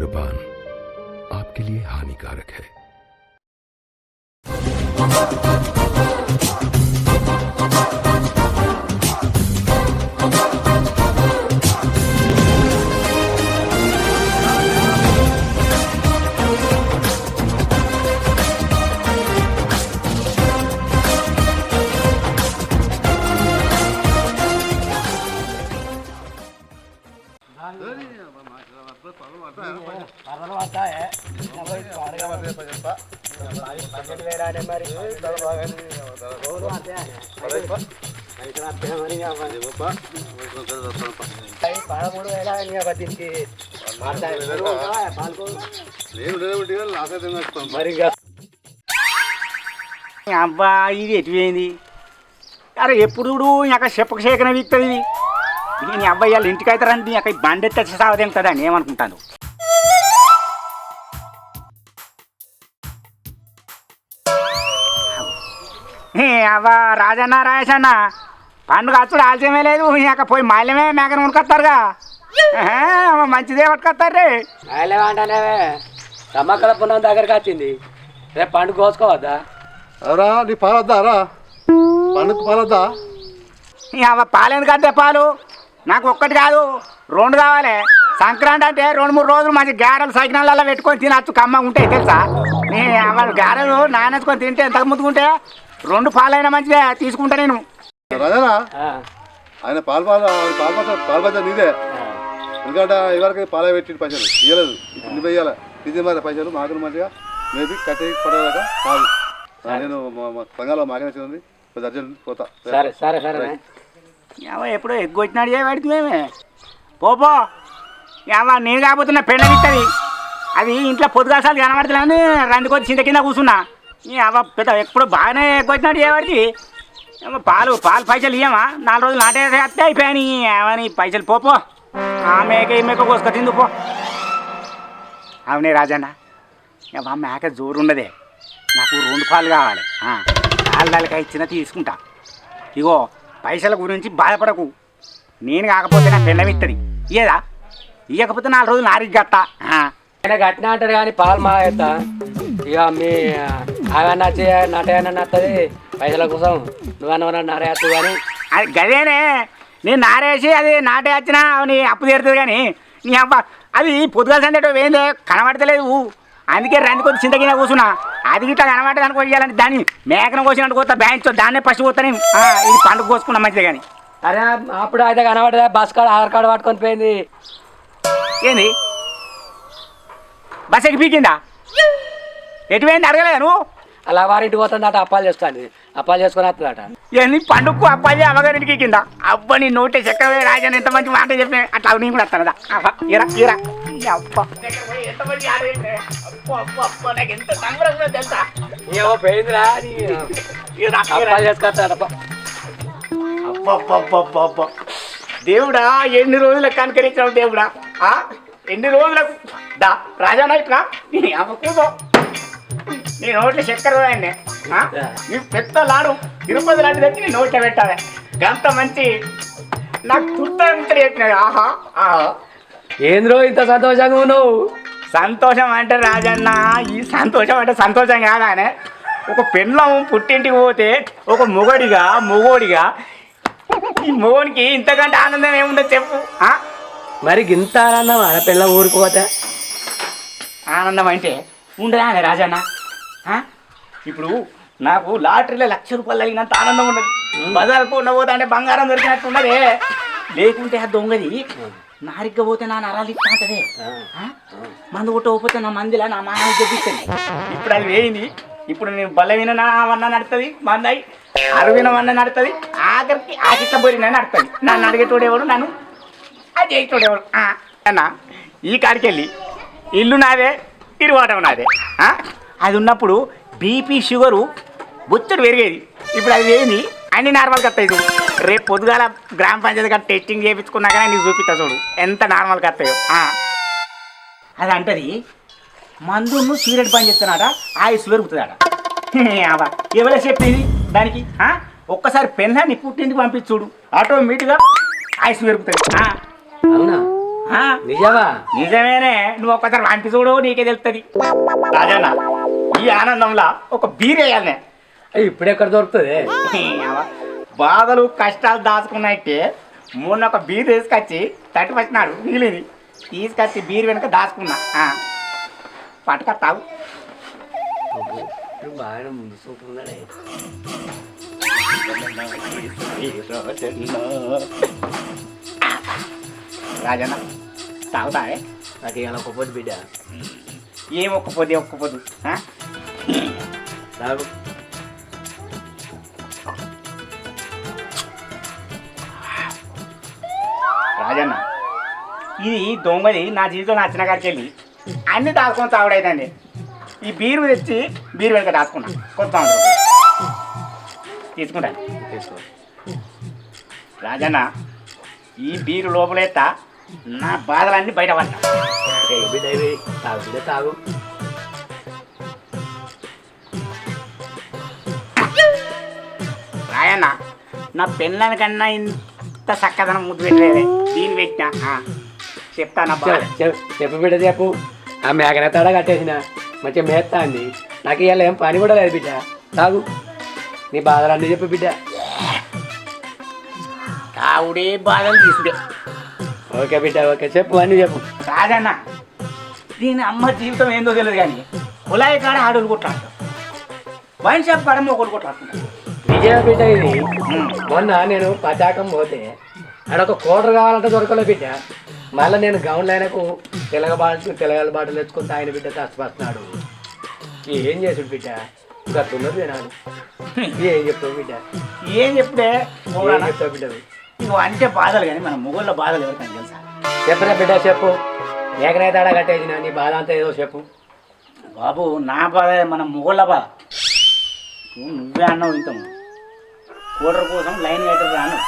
धूम्रपान आपके लिए हानिकारक है। పదమూడు వేల దీనికి మరి అబ్బా ఇది ఎటువైంది? అరే ఎప్పుడు ఇంకా చెప్పక సేకన వీక్తుంది ఇది. నీ అబ్బాయి వాళ్ళు ఇంటికి అవుతారని రండి అక్కడ బండి ఎత్తే సావదేం కదా అని ఏమనుకుంటాను. అవ్వా రాజన్న రాజన్న పండుగ అచ్చుడు ఆలస్యమే లేదు. ఇక పోయి మాల్యమే మేకను ఉనుకొస్తారుగా మంచిదే పట్టుకొస్తారు రే. ఆయలేమంటానేవే రమ్మక్కల పున్నం దగ్గరికి వచ్చింది. రేపు పండుగ కోసుకోవద్దా? అవరా నీ పాలొద్దా రా. పండుగ పాలొద్దా? అవ పాలు ఎందుకంటే పాలు? నాకు ఒక్కటి కాదు రెండు కావాలి. సంక్రాంతి అంటే రెండు మూడు రోజులు మంచి గారెలు సైకినాలలో పెట్టుకొని తినచ్చు. కమ్మ ఉంటాయి తెలుసా? నీ అవ గారెలు నానేసుకొని తింటే ఎంత ముద్దుకుంటే రెండు పాలైనా మంచిదే తీసుకుంటా నేను. రాజానా ఆ, ఆయన పాలు పాలు పాలు పాలు పాలు పచ్చ నీదే. ఎందుకంటే ఇవరకు పాలే పెట్టి పైసలు ఇవ్వలేదు ఇప్పుడు నువ్వు ఇవ్వాలి ఇది మరి పైసలు మాకు మంచిగా మేబీ కట్టి పడేదాకా కాదు నేను సంఘాలో మాకే వచ్చింది కొంచెం అర్జెంట్ పోతా. సరే సరే సరే ఏమో ఎప్పుడో ఎగ్గొచ్చినాడు ఏ వాడికి మేమే. పోపో. ఏమో నేను కాకపోతే నా పెళ్ళ అది ఇంట్లో పొద్దుగాసాలు కనబడతలేని రందుకొచ్చి చింత కింద కూర్చున్నా. ఈ పెద్ద ఎప్పుడు బాగానే ఎగ్గొచ్చినాడు ఏ ఏమో పాలు పాలు పైసలు ఇయ్యమా? నాలుగు రోజులు నాటే అత్తే అయిపోయాని ఏమని? పైసలు పోపో ఆ మేక ఈ మేక పో. అవునే రాజన్న. ఏమో మేక జోరున్నదే నాకు రెండు పాలు కావాలి. ఆ, పాలు ఇచ్చిన తీసుకుంటా. ఇగో పైసల గురించి బాధపడకు. నేను కాకపోతే నా పెళ్ళం ఇస్తుంది ఇయ్యదా? ఇయ్యకపోతే నాలుగు రోజులు నారికి గత్తా ఆయన గట్టిన అంటారు కానీ పాలు మా ఇక మీ అవన్నీ వచ్చి నటయన్న నత్తది పైసల కోసం నువ్వన్న కానీ అది గదేనే నేను నారేసి అది నాటే వచ్చినా నీ అప్పు తీరుతుంది కానీ నీ అబ్బా అది పొద్దుగా సందేటో వేందే కనబడతలేదు. అందుకే రంది కొద్ది చింతకిన కూర్చున్నా. అది ఇట్లా కనబడదు అనుకో ఇవ్వాలంటే దాన్ని మేకను కోసినట్టు కోస్తా బ్యాంక్ దాన్నే ఫస్ట్ పోతానే ఇది పండుగ కోసుకున్నా మంచిదే కానీ. అరే అప్పుడు అయితే కనబడదా బస్ కార్డు ఆధార్ కార్డు పట్టుకొని పోయింది. ఏంది? బస్ ఎక్కి పీకిందా? ఎటు పోయింది? అడగలేదు నువ్వు? అలా పోతుంది అట అప్పాలు చేస్తుంది అప్పాలు చేసుకొని వస్తుందట. ఇవన్నీ పండుగకు అబ్బాయి అమ్మగారింటికి కింద అబ్బా నీ నోటే చక్కవే రాజాని ఎంత మంచి మాట చెప్పిన అట్లా నేను కూడా వస్తాను ఇరా ఇరా ఏమో పోయిందిరా. అప్పాలు. దేవుడా ఎన్ని రోజులకు కనుకరించావు దేవుడా? ఆ? ఎన్ని రోజులకు? దా రాజా నైట్రా నీ అమ్మ కూదో నీ నోట్లో చక్కెర నీ పెద్ద లాడు తిరుపతి లాంటి తెచ్చి నీ నోట్లో పెట్టాలి. గంత మంచి నాకు చెప్పినది ఆహా ఆహా. ఏంద్రో ఇంత సంతోషంగా ఉన్నావు? సంతోషం అంటే రాజన్న ఈ సంతోషం అంటే సంతోషం కాదానే. ఒక పెళ్ళం పుట్టింటికి పోతే ఒక మొగడిగా మొగోడిగా ఈ మొగోనికి ఇంతకంటే ఆనందం ఏముందో చెప్పు? మరి గింత ఆనందం? ఆడ పిల్ల ఊరికి పోతే ఆనందం అంటే ఉండదా అనే రాజన్న? ఇప్పుడు నాకు లాటరీలో లక్ష రూపాయలు తగినంత ఆనందం ఉన్నది. బజార్కు ఉన్న పోతా అంటే బంగారం దొరికినట్టు ఉన్నదే. లేకుంటే ఆ దొంగది నారిగ్గా పోతే నా నరాలు ఇస్తా? మందు కొట్టకపోతే నా మందిలా నా మానాన్ని చూపిస్తుంది ఇప్పుడు అది వేయింది. ఇప్పుడు నేను బలమైన నా వన్న నడుతుంది మందాయి. అరవిన వన్న నడుతుంది ఆఖరికి ఆకిట్ల పోయిన నడుతుంది నన్ను అడిగేటోడేవాడు నన్ను అది చేసేటోడేవాడు ఆ, అన్న ఈ కాడికి వెళ్ళి ఇల్లు నాదే తిరువాటం నాదే? అది ఉన్నప్పుడు బీపీ షుగరు బొచ్చడు పెరిగేది. ఇప్పుడు అది వేయింది అన్ని నార్మల్గా వస్తాయి చూడు. రేపు పొద్దుగాల గ్రామ పంచాయతీ గారు టెస్టింగ్ చేయించుకున్నాక నీకు చూపిస్తా చూడు. ఎంత నార్మల్గా వస్తాయో. ఆ. అది అంటది మందును సీరియట్ పని చెప్తున్నాడ ఆయుస్ పెరుగుతుందట ఎవరే చెప్పింది దానికి? ఒక్కసారి పెళ్ళాన్ని పుట్టింటికి పంపించుడు ఆటోమేటిక్గా ఆయుస్ పెరుగుతుంది ఆ. అవునా? ఆ, నిజమా? నిజమేనే. నువ్వు ఒక్కసారి వంటి చూడు నీకే తెలుస్తుంది ఈ ఆనందంలో ఒక బీర్ వేయాలి అయ్యి ఇప్పుడు ఎక్కడ దొరుకుతుంది? బాధలు కష్టాలు దాచుకున్నట్టే మొన్న ఒక బీర్ తీసుకొచ్చి తట్టి పట్టినాడు మిగిలింది. తీసుకొచ్చి బీర్ వెనుక దాచుకున్నా. పట్టుక తాగు. ఇప్పుడు బాగా ముందు చూపుతున్నాడే రాజన్న తాగుతావే? నాకు ఇలా ఒక పొద్దు బిడ్డ. ఏం ఒక్క పొద్దు ఒక్క పొద్దు? ఆ? తాగు రాజన్న ఇది దొంగది నా జీవితం నచ్చిన కాడికి వెళ్ళి అన్ని దాచుకొని తాగుడైందండి ఈ బీరు తెచ్చి బీరు వెనక దాచుకున్నా. కొత్త తీసుకుంటాను తీసుకో. రాజన్న ఈ బీరు లోపలేత నా బాధలన్నీ బిడ్డ ఇవి తాగు తాగు. రాయన్న నా పెళ్ళని కన్నా ఇంత చక్కదనం ముద్దు పెట్టలేదే. దీన్ని పెట్టినా? చెప్తానా చెప్పు బిడ్డ చెప్పు. ఆ మేకనే తడ కట్టేసిన. మంచిగా మేస్తా అండి నాకు ఇవాళ ఏం పని కూడా లేదు బిడ్డ. తాగు. నీ బాధలన్నీ చెప్పు బిడ్డ. తావుడే బాధలు తీసుడే ఓకే బిడ్డ ఓకే. చెప్పు అన్నీ చెప్పు. రాజన్న దీని అమ్మ జీవితం ఏందో తెలియదు కానీ కులాయి కాడ ఆడులు కొట్లాడతాం వైన్ షాప్ కాడ మొక్కలు కొట్లాడుకుంటాం విజయ బిడ్డ ఇది. మొన్న నేను పతాకం పోతే ఆడ ఒక కోటర్ కావాలంటే దొరకలే బిడ్డ. మళ్ళీ నేను గౌన్లు ఆయనకు తెలగ బాటలు తెలగల బాటలు తెచ్చుకుంటే ఆయన బిడ్డ కష్టపడుతున్నాడు ఏం చేసుడు బిడ్డ? గట్టున్నది తినాలి ఏం చెప్తావు బిడ్డ? ఏం పోరానా? చెప్తావు బిడ్డ? నువ్వు అంటే బాధలు కానీ మన మొగోళ్ళ బాధలు ఎవరికైనా తెలుసా? చెప్పరా బిడ్డ చెప్పు. ఏకనైతే ఆడ కట్టేసిన నీ బాధ అంతా ఏదో చెప్పు. బాబు నా బాధ మన మొగోళ్ళ బాధ. నువ్వు అన్నావు ఇంత కూడర్ కోసం లైన్ కట్టరు రాను.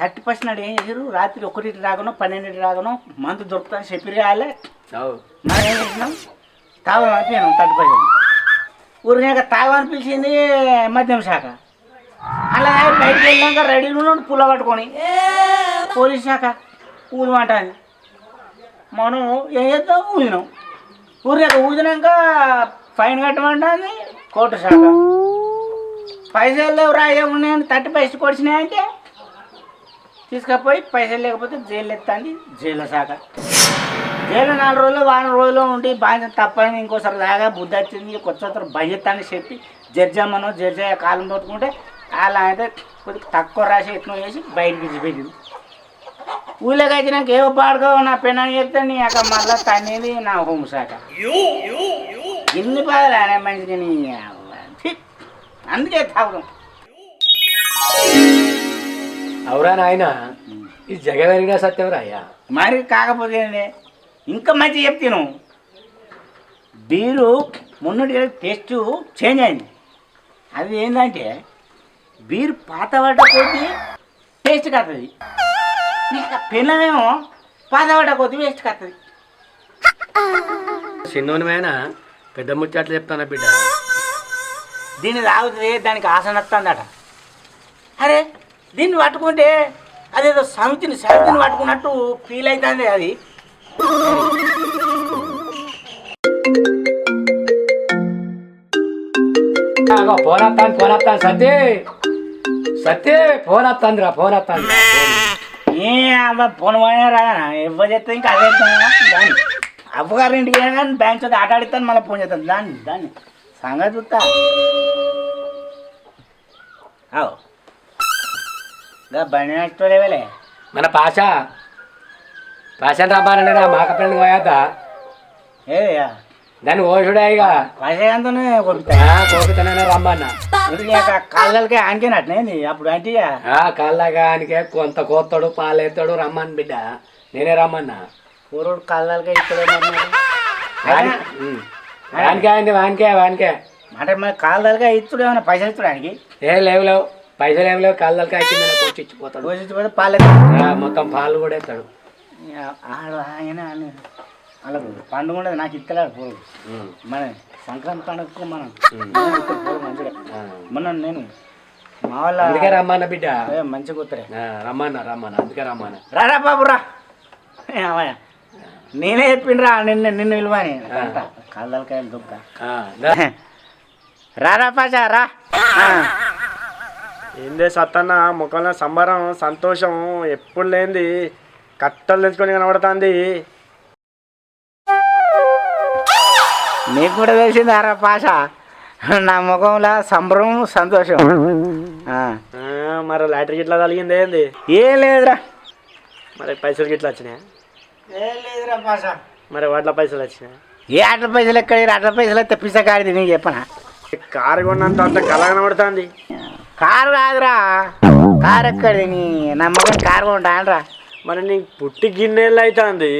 థర్టీ పర్సెంట్ నాడు ఏం చేశారు? రాత్రి ఒకటి రాగను పన్నెండింటి రాగను మంత్ దొరుకుతాను చెప్పి రాలే. మనం ఏం చేసినాం? తాగమని పిలిచినాం థర్టీ పర్సెంట్. ఊరినాక తాగమని పిలిచింది మద్యం శాఖ. అలా బయటకు వెళ్ళాక రెడీగా ఉన్నాడు పుల్ల పట్టుకొని. పోలీస్ శాఖ ఊదమంటుంది. మనం ఏం చేద్దాం? ఊదినాం. ఊరినాక ఊదినాక ఫైన్ కట్టమంటుంది కోర్టు శాఖ. పైసలు లేవు రాయే ఉన్నాయని థర్టీ పైసలు కొడిచినాయంటే తీసుకపోయి పైసలు లేకపోతే జైలు ఎత్తాంది జైలు శాఖ. జైలు నాలుగు రోజులు వారం రోజులు ఉండి బాధ్యత తప్పని ఇంకోసారి దాగా బుద్ధి వచ్చింది కొత్త భయత్తాన్ని చెప్పి జడ్జమ్మను జడ్జి కాలం పట్టుకుంటే అలా అయితే కొద్దిగా తక్కువ రాసి ఎట్నో చేసి బయటకు విడిచిపెట్టింది ఊళ్ళోకి వచ్చినాక ఏవో పాడుకో నా పెన్నాన్ని చెప్తే నీ అక్క మళ్ళా తనేది నా హోమ్ శాఖ. ఎన్ని బాధలు అనే మనిషికి నీ! అందుకే తాగుదాం అవురా నాయన ఈ జగవెరిగిన సత్యం అయ్యా మరి కాకపోతే? ఇంకా మంచి చెప్తాను. బీరు మొన్నటి టేస్ట్ చేంజ్ అయింది. అది ఏంటంటే బీరు పాత పడ్డ కొద్దీ టేస్ట్ నీకు పిల్లమేమో పాత పడ్డ కొద్దీ వేస్ట్ కత్తది చిన్నోనిమైన పెద్ద ముచ్చట్లు చెప్తాను బిడ్డ? దీన్ని తాగుతుంది దానికి ఆసన వస్తుందట. అరే దీన్ని పట్టుకుంటే అదేదో సమితిని సమితిని పట్టుకున్నట్టు ఫీల్ అవుతుంది అది. ఫోన్ వస్తాను ఫోన్ వస్తాను సత్య సత్య ఫోన్ వస్తుందిరా ఫోన్ ఏ రా ఇవ్వ చేస్తే ఇంకా అదే దాన్ని. కానీ బ్యాంక్ చదివి ఆట ఆడిస్తాను మళ్ళీ ఫోన్ చేస్తాను. దాన్ని దాన్ని. సంగతి చూస్తా అవు ఇంకా బండి నడుచుకోలేవలే మన పాష పాషని రమ్మానండి నా మాక పిల్లని పోయేద్దా ఏ దాన్ని ఓషుడే ఇక పైసంతోనే కొడుతా కోపితనే రమ్మన్నా కళ్ళకి ఆనికేనట్నేది అప్పుడు అంటే ఆ కళ్ళగానికే కొంత కోస్తాడు పాలేస్తాడు రమ్మని బిడ్డ నేనే రమ్మన్నా కూరడు కళ్ళకి ఇక్కడే వాని- ఉమ్. వానికే అండి వానికే వానికే. అంటే మరి కాళ్ళగా ఇచ్చుడు ఏమైనా పైసలు ఇచ్చడానికి ఏ లేవు లేవు. పైసలు ఏం లేవు. కళ్ళకి వచ్చిందని కొట్టి ఇచ్చిపోతాడు పోతే పాలే మొత్తం పాలు కూడా వేస్తాడు ఆడు ఆయన అలా పండుగ ఉండదు. నాకు ఇస్తలేడు పూలు ఉమ్. మన సంక్రాంతి పండుగకు మనం. పూలు మంచిగా. మొన్న నేను మా వాళ్ళ అందుకే రమ్మన్న బిడ్డ? ఏ, మంచిగా కూతురే. రమ్మన్నా రమ్మన్నా అందుకే రమ్మన్నా రారా బాబు రా. నేనే చెప్పిండ్రా నిన్ను నిన్ను విలువని కళ్ళకాయలు దుబ్బ. రారా పాచా రా. ఏందే సత్తన్న ముఖంలో సంబరం సంతోషం ఎప్పుడు లేనిది కట్టలు తెచ్చుకొని కనబడుతుంది. నీకు కూడా తెలిసింది రా పాష? నా ముఖంలో సంబరం సంతోషం. మరి లాటరీ గిట్లా తగిలింది ఏంది ఏం లేదురా. మరి పైసలు గిట్లా వచ్చినాయి? మరి వాటిలో పైసలు వచ్చినాయి? ఏ అట్ల పైసలు ఎక్కడ అట్ల పైసలు అయితే పిసకాడిది నీకు చెప్పనా? కారు కొన్నంత అంత కళ కనబడుతుంది కారు కాదురా. కారు ఎక్కడిది నీ? నా ముఖం కారు కొంటానరా. మరి నీకు పుట్టి గిన్నెళ్ళు అవుతుంది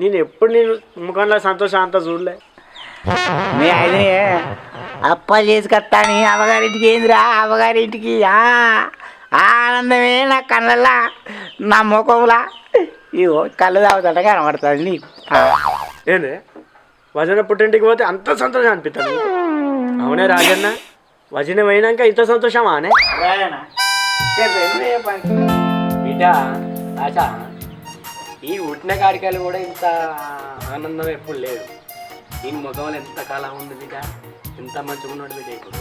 నేను ఎప్పుడు నేను ముఖంలో సంతోషం అంతా చూడలే. మీ అది అప్పాలు చేసుకొస్తాని అవ్వగారింటికి ఏందిరా? అవ్వగారింటికి ఆ ఆనందమే నా కళ్ళల్లా నా ముఖంలా. ఇగో కళ్ళు తాగుతుంట కనబడుతుంది నీకు. ఏంది? వజన పుట్టింటికి పోతే అంత సంతోషం అనిపిస్తుంది? అవునే రాజన్న వజన పోయినాక ఇంత సంతోషమా అనే. బిడ్డ ఆశ ఈ ఉట్టిన కాడికాయలు కూడా ఇంత ఆనందం ఎప్పుడు లేదు. దీని ముఖంలో ఎంత కాలం ఉంది బిడ్డ? ఎంత మంచిగా ఉన్నాడు బిడ్డ ఇప్పుడు?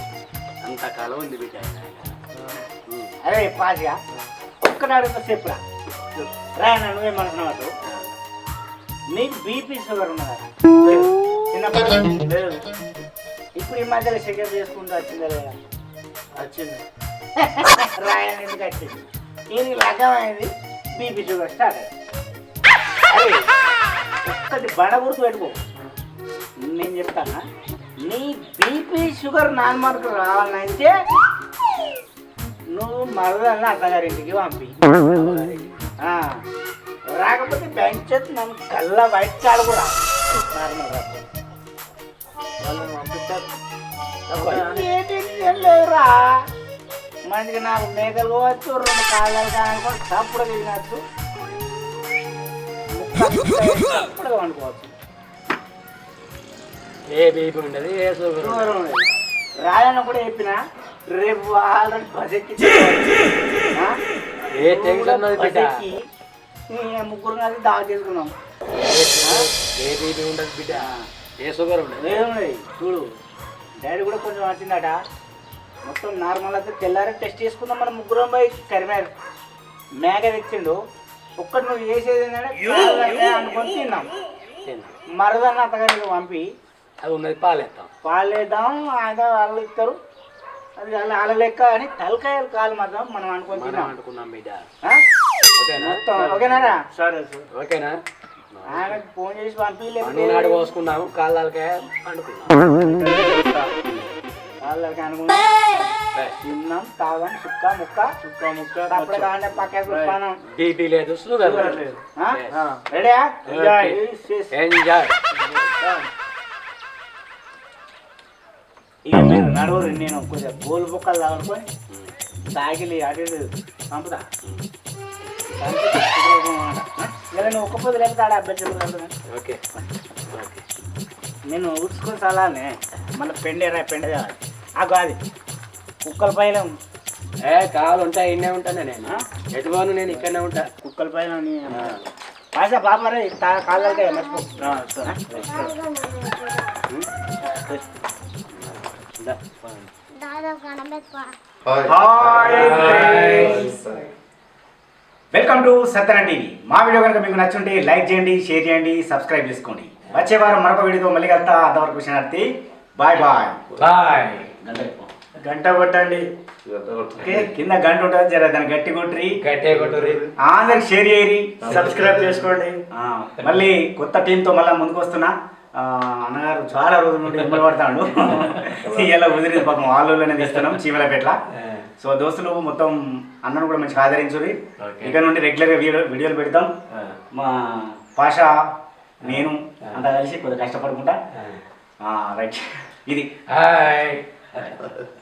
అంత కాలం ఉంది బిడ్డ. అరే పాజిగా. ఒక్కనాడు చెప్పురా రాయనా నువ్వేమనుకున్నావు నీకు బీపీ షుగర్ ఉన్నదా? చిన్నప్పుడు లేదు. ఇప్పుడు ఈ మధ్యలో షుగర్ చేసుకుంటూ వచ్చిందా లేదా? వచ్చింది. రాయని ఎందుకు వచ్చింది? దీనికి లగ్గమైంది బీపీ షుగర్ స్టార్ట్ ఒక్కటి బండ గుర్తు పెట్టుకో. నేను చెప్తానా? నీ బీపీ షుగర్ నార్మల్కి రావాలంటే నువ్వు మరదల్ని అత్తగారింటికి పంపి. ఆ, రాకపోతే బెంచ్ నన్ను కళ్ళ బయట కాడు కూడా. నార్మల్ వాళ్ళని లేదురా మంచిగా నాకు మేకలు పోవచ్చు రెండు కాళ్ళలు కానుకొని తప్పుడు తినచ్చు తప్పుడు వండుకోవచ్చు. ఏ బీపీ ఉండదు ఏ షుగర్ ఉండదు. దూరం ఉంది. రాయన్న కూడా చెప్పిన రేపు ఆల్రెడీ బస్ ఎక్కి ఏ టెన్షన్ ఉన్నది బిడ్డ? ముగ్గురు కలిసి దావా చేసుకున్నాం. ఏ బీపీ ఉండదు బిడ్డ? ఏ షుగర్ ఉండదు ఏమున్నాయి చూడు డాడీ కూడా కొంచెం వచ్చిందట మొత్తం నార్మల్ అయితే తెల్లారి టెస్ట్ చేసుకుందాం మనం ముగ్గురం పోయి కరిమారు. మేక తెచ్చిండు. ఒక్కటి నువ్వు చేసేది ఏంటంటే అనుకొని తిన్నాం. మరదన్న అత్తగారికి పంపి. అది ఉన్నది పాలేస్తాం పాలు వేద్దాం ఆయన వాళ్ళు ఇస్తారు. అది వాళ్ళ లెక్క అని తలకాయలు కాలు మాత్రం మనం తిన్నాం అనుకున్నాం బిడ్డ. ఆ? ఓకేనా? మొత్తం ఓకేనారా సరే సార్. ఓకేనా? ఆయనకు ఫోన్ చేసి పోసుకున్నాము కాళ్ళకే అనుకున్నాం. వాళ్ళకి అనుకున్నాం. తిన్నాం తాగాం చుక్క ముక్క. చుక్క ముక్క అప్పుడు కావాలంటే బీపీ లేదు లేదు. ఎంజాయ్ ఇక మీరు నడువురు నేను కొంచెం గోలు బొక్కలు తాగుకొని సాగిలి అటు ఇటు పంపుతా. నువ్వు ఒక్క పొద్దు లేకపోతే ఆడ అభ్యర్థులు ఓకే ఓకే. నేను ఉడుచుకొని చాలానే మళ్ళీ పెండేరా పెండ. ఆ కాదు కుక్కల పైన ఏ కావాలి ఉంటా ఇన్నే ఉంటాను నేను? ఎటు పోను నేను ఇక్కడనే ఉంటా. కుక్కల పైన పాసా బాబరే కాళ్ళకే మర్చిపో. Welcome to Satyana TV. మా వీడియో కనుక మీకు నచ్చుంటే లైక్ చేయండి షేర్ చేయండి సబ్స్క్రైబ్ చేసుకోండి. వచ్చే వారం మరొక వీడియోతో మళ్ళీ కలుతా. అంతవరకు విషయార్థి బాయ్ బాయ్. బాయ్. గంట కొట్టండి. కింద గంట ఉంటుంది జర దాన్ని గట్టి కొట్టిరి గట్టే కొట్టురి అందరికి షేర్ చేయరి సబ్స్క్రైబ్ చేసుకోండి. ఆ, మళ్ళీ కొత్త టీంతో మళ్ళీ ముందుకు వస్తున్నా. అన్నగారు చాలా రోజుల నుండి ఇబ్బంది పడతాడు. ఇలా కుదిరింది పాపం వాళ్ళలోనే తీస్తున్నాం చీమలపేట్ల సో దోస్తులు మొత్తం అన్నను కూడా మంచిగా ఆదరించురి Okay. ఇక నుండి రెగ్యులర్గా వీడియో వీడియోలు పెడతాం. మా పాష నేను అంతా కలిసి కొద్దిగా కష్టపడుకుంటా. రైట్. ఇది.